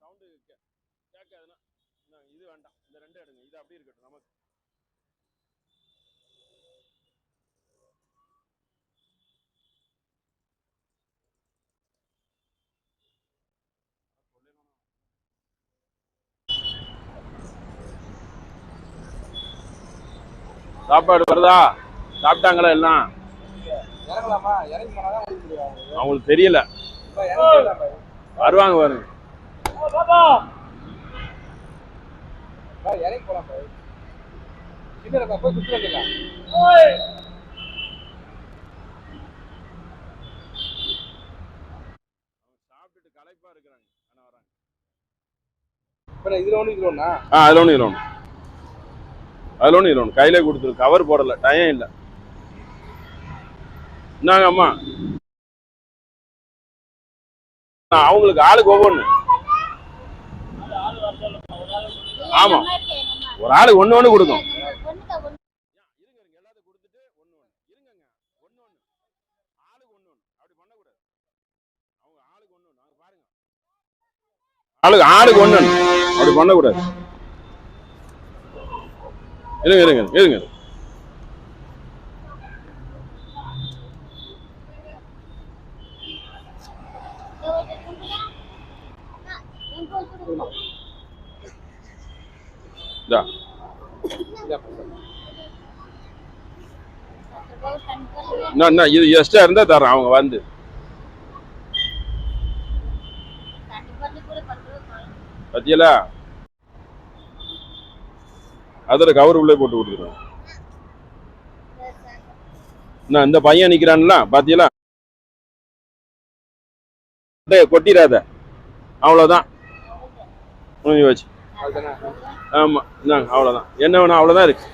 Sound கேட்காதுன்னா இந்தாங்க, இது வேண்டாம். இந்த ரெண்டு எடுங்க. இது அப்படியே இருக்கட்டும் நமக்கு. சாப்பாடு வருதா? சாப்பிட்டாங்களா எல்லாம்? அவங்களுக்கு தெரியல. வருவாங்க பாருங்க பா, இறங்கி போலாம் சின்ன போய் வந்துடலாம். சாப்பிட்டுட்டு களைப்பா இருக்கிறாங்க இதுல ஒண்ணு இதுல ஒண்ணா? ஆ அதில் ஒன்று இதில் ஒன்று அதில் ஒன்று கையிலே கொடுத்துரு. கவர் போடல. டயம் இல்லை. என்னங்க அம்மா அவங்களுக்கு ஆளுக்கு ஒவ்வொன்று ஆமா. ஒரு ஆளுக்கு ஒன்று ஒன்று கொடுக்கும். ஆளுக்கு ஆளுக்கு ஒன்று அப்படி பண்ணக்கூடாது. இருங்க இருங்க இருங்க. இதா என்ன என்ன இது எக்ஸ்ட்ரா இருந்தா தரேன் அவங்க வந்து. பத்தியலா? அதில் கவர் உள்ளே போட்டு கொடுத்துருவேன் நான் இந்த பையன் நிக்கிறான்ல பாத்தியலா? கொட்டிடாத. அவ்வளோதான் முடிஞ்சு வச்சு ஆமாம் இந்தாங்க அவ்வளோதான் என்ன வேணும் அவ்வளோதான் இருக்கு.